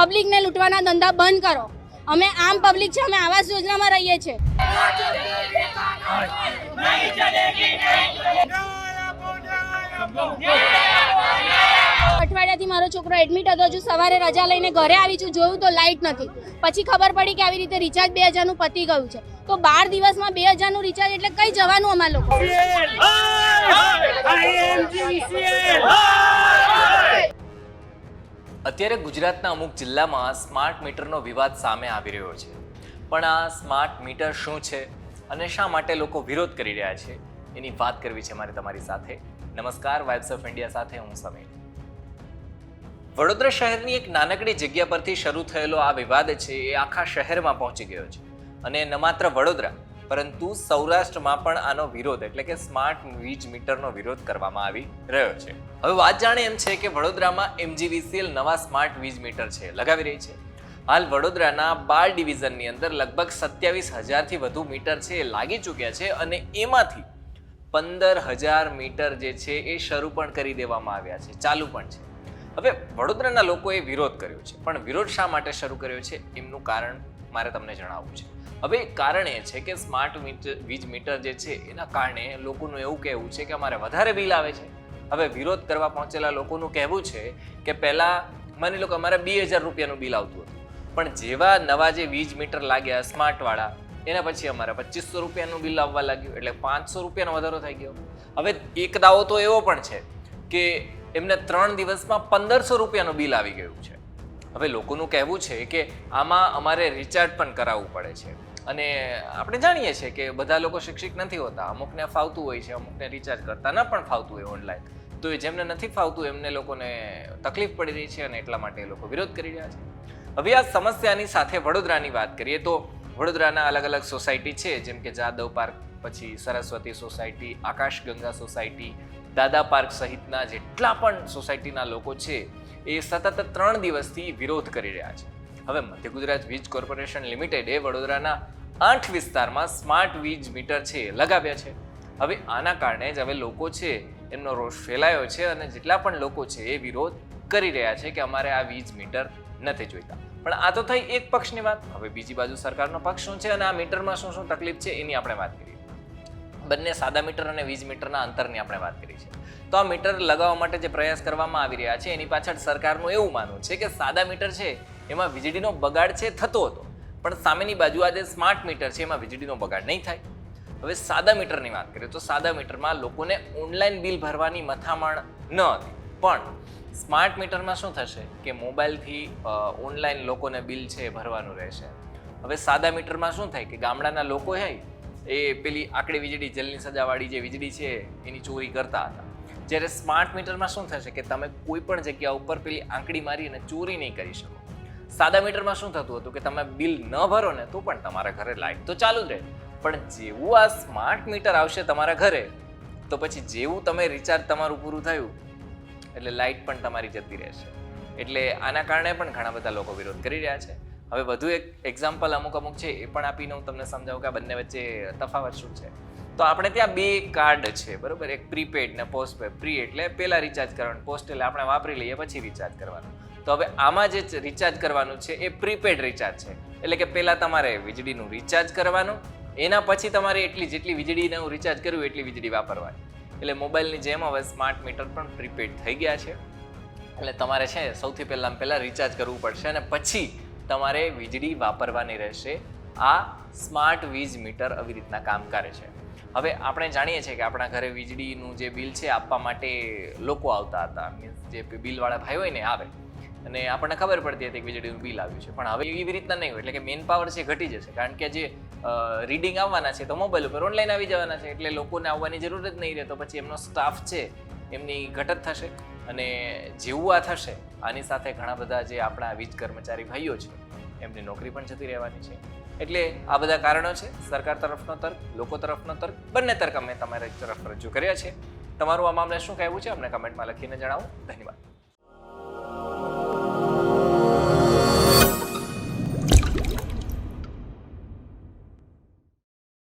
પબ્લિકને લૂંટવાના ધંધા બંધ કરો. અમે આમ પબ્લિક છે, અમે આવાસ યોજનામાં રહીએ છીએ. અઠવાડિયાથી મારો છોકરો એડમિટ હતો, હજુ સવારે રજા લઈને ઘરે આવી છું, જોયું તો લાઇટ નથી. પછી ખબર પડી કે આવી રીતે રિચાર્જ બે હજારનું પતી ગયું છે. તો બાર દિવસમાં બે હજારનું રિચાર્જ એટલે કઈ જવાનું અમારા લોકો? અત્યારે ગુજરાતના અમુક જિલ્લામાં સ્માર્ટ મીટરનો વિવાદ સામે આવી રહ્યો છે. પણ આ સ્માર્ટ મીટર શું છે અને શા માટે લોકો વિરોધ કરી રહ્યા છે, એની વાત કરવી છે મારે તમારી સાથે. નમસ્કાર વાઇબ્સ ઓફ ઇન્ડિયા સાથે હું સમીર. વડોદરા શહેરની એક નાનકડી જગ્યા પરથી શરૂ થયેલો આ વિવાદ છે એ આખા શહેરમાં પહોંચી ગયો છે. અને ન માત્ર વડોદરા પરંતુ સૌરાષ્ટ્રમાં પણ આનો વિરોધ એટલે કે સ્માર્ટ વીજ મીટરનો વિરોધ કરવામાં આવી રહ્યો છે. હવે વાત જાણે એમ છે કે વડોદરામાં એમજીવીસીએલ નવા સ્માર્ટ વીજ મીટર છે, લગાવી રહી છે. હાલ વડોદરાના બાર ડિવિઝનની અંદર લગભગ સત્યાવીસ હજારથી વધુ મીટર છે એ લાગી ચૂક્યા છે અને એમાંથી પંદર હજાર મીટર જે છે એ શરૂ પણ કરી દેવામાં આવ્યા છે, ચાલુ પણ છે. હવે વડોદરાના લોકોએ વિરોધ કર્યો છે, પણ વિરોધ શા માટે શરૂ કર્યો છે? એમનું કારણ મારે તમને જણાવવું છે. હવે કારણ એ છે કે સ્માર્ટ વીજ મીટર જે છે, એના કારણે લોકોનું એવું કહેવું છે કે અમારે વધારે બિલ આવે છે. હવે વિરોધ કરવા પહોંચેલા લોકોનું કહેવું છે કે પહેલાં માની લો કે અમારે બે હજાર રૂપિયાનું બિલ આવતું હતું. પણ જેવા નવા જે વીજ મીટર લાગ્યા સ્માર્ટવાળા એના પછી અમારે પચીસો રૂપિયાનું બિલ આવવા લાગ્યું, એટલે પાંચસો રૂપિયાનો વધારો થઈ ગયો. હવે એક દાવો તો એવો પણ છે કે એમને ત્રણ દિવસમાં પંદરસો રૂપિયાનું બિલ આવી ગયું છે. હવે લોકોનું કહેવું છે કે આમાં અમારે રિચાર્જ પણ કરાવવું પડે છે. અને આપણે જાણીએ છીએ કે બધા લોકો શિક્ષિત નથી હોતા. અમુકને ફાવતું હોય છે, અમુકને રિચાર્જ કરતા ન પણ ફાવતું હોય ઓનલાઈન તો એ જેમને નથી ફાવતું, એમને લોકોને તકલીફ પડી રહી છે અને એટલા માટે એ લોકો વિરોધ કરી રહ્યા છે. હવે આ સમસ્યાની સાથે વડોદરાની વાત કરીએ તો વડોદરાના અલગ અલગ સોસાયટી છે. જેમ કે જાદવ પાર્ક, પછી Saraswati society Akash Ganga society, Dada park સહિતના જેટલા પણ સોસાયટીના લોકો છે એ સતત ત્રણ દિવસથી વિરોધ કરી રહ્યા છે. હવે મધ્ય ગુજરાત વીજ કોર્પોરેશન લિમિટેડે વડોદરાના આઠ વિસ્તારમાં સ્માર્ટ વીજ મીટર છે લગાવ્યા છે. હવે આના કારણે જ હવે લોકો છે, એમનો રોષ ફેલાયો છે અને જેટલા પણ લોકો છે એ વિરોધ કરી રહ્યા છે કે અમારે આ વીજ મીટર નથી જોઈતા. પણ આ તો થઈ એક પક્ષની વાત. હવે બીજી બાજુ સરકારનો પક્ષ શું છે અને આ મીટરમાં શું શું તકલીફ છે એની આપણે વાત કરીએ. બંને સાદા મીટર અને વીજ મીટરના અંતરની આપણે વાત કરી છે. તો આ મીટર લગાવવા માટે જે પ્રયાસ કરવામાં આવી રહ્યા છે, એની પાછળ સરકારનું એવું માનવું છે કે સાદા મીટર છે, એમાં વીજળીનો બગાડ છે, થતો હતો. પણ સામેની બાજુ આ જે સ્માર્ટ મીટર છે, એમાં વીજળીનો બગાડ નહીં થાય. હવે સાદા મીટરની વાત કરીએ તો સાદા મીટરમાં લોકોને ઓનલાઈન બિલ ભરવાની મથામણ ન હતી. પણ સ્માર્ટ મીટરમાં શું થશે કે મોબાઈલથી ઓનલાઈન લોકોને બિલ છે ભરવાનું રહેશે. હવે સાદા મીટરમાં શું થાય કે ગામડાના લોકો હોય એ પેલી આકડી વીજળી, જલની સજાવાળી જે વીજળી છે, એની ચોરી કરતા હતા. જ્યારે સ્માર્ટ મીટરમાં શું થશે કે તમે કોઈ પણ જગ્યા ઉપર પેલી આંકડી મારી અને ચોરી નહીં કરી શકો. સાદા મીટરમાં શું થતું હતું કે તમે બિલ ન ભરો ને તો પણ તમારા ઘરે લાઇટ તો ચાલુ જ રહે. પણ જેવું આ સ્માર્ટ મીટર આવશે તમારા ઘરે, તો પછી જેવું તમે રિચાર્જ તમારું પૂરું થયું, એટલે લાઇટ પણ તમારી જતી રહેશે. એટલે આના કારણે પણ ઘણા બધા લોકો વિરોધ કરી રહ્યા છે. હવે વધુ એક એક્ઝામ્પલ અમુક અમુક છે, એ પણ આપીને હું તમને સમજાવું કે આ બંને વચ્ચે તફાવત શું છે? તો આપણે ત્યાં બે કાર્ડ છે, બરોબર? એક પ્રીપેડ ને પોસ્ટપેડ પ્રી એટલે પહેલા રિચાર્જ કરવાનું પોસ્ટ એટલે આપણે વાપરી લઈએ, પછી રિચાર્જ કરવાનું. તો હવે આમાં જે રિચાર્જ કરવાનું છે, એ પ્રીપેડ રિચાર્જ છે. એટલે કે પહેલાં તમારે વીજળીનું રિચાર્જ કરવાનું, એના પછી તમારે એટલી જેટલી વીજળીનું રિચાર્જ કર્યું એટલી વીજળી વાપરવાની. એટલે મોબાઈલની જેમ હવે સ્માર્ટ મીટર પણ પ્રીપેડ થઈ ગયા છે. એટલે તમારે છે, સૌથી પહેલાં પહેલાં રિચાર્જ કરવું પડશે અને પછી તમારે વીજળી વાપરવાની રહેશે. આ સ્માર્ટ વીજ મીટર આવી રીતના કામ કરે છે. હવે આપણે જાણીએ છીએ કે આપણા ઘરે વીજળીનું જે બિલ છે, આપવા માટે લોકો આવતા હતા. મીન્સ જે બિલવાળા ભાઈ હોય ને આવે. અને આપણને ખબર પડતી હતી કે વીજળીનું બિલ આવ્યું છે. પણ હવે એવી રીતના નહીં હોય. એટલે કે મેન પાવર છે ઘટી જશે. કારણ કે જે રીડિંગ આવવાના છે તો મોબાઈલ ઉપર ઓનલાઈન આવી જવાના છે. એટલે લોકોને આવવાની જરૂર જ નહીં રહે. તો પછી એમનો સ્ટાફ છે, એમની ઘટત થશે. અને જેવું આ થશે, આની સાથે ઘણા બધા જે આપણા વીજ કર્મચારી ભાઈઓ છે એમની નોકરી પણ જતી રહેવાની છે. એટલે આ બધા કારણો છે. સરકાર તરફનો તર્ક, લોકો તરફનો તર્ક, બંને તર્ક અમે તમારી તરફ રજૂ કર્યા છે. તમારું આ મામલે શું કહેવું છે? અમને કમેન્ટમાં લખીને જણાવો. ધન્યવાદ.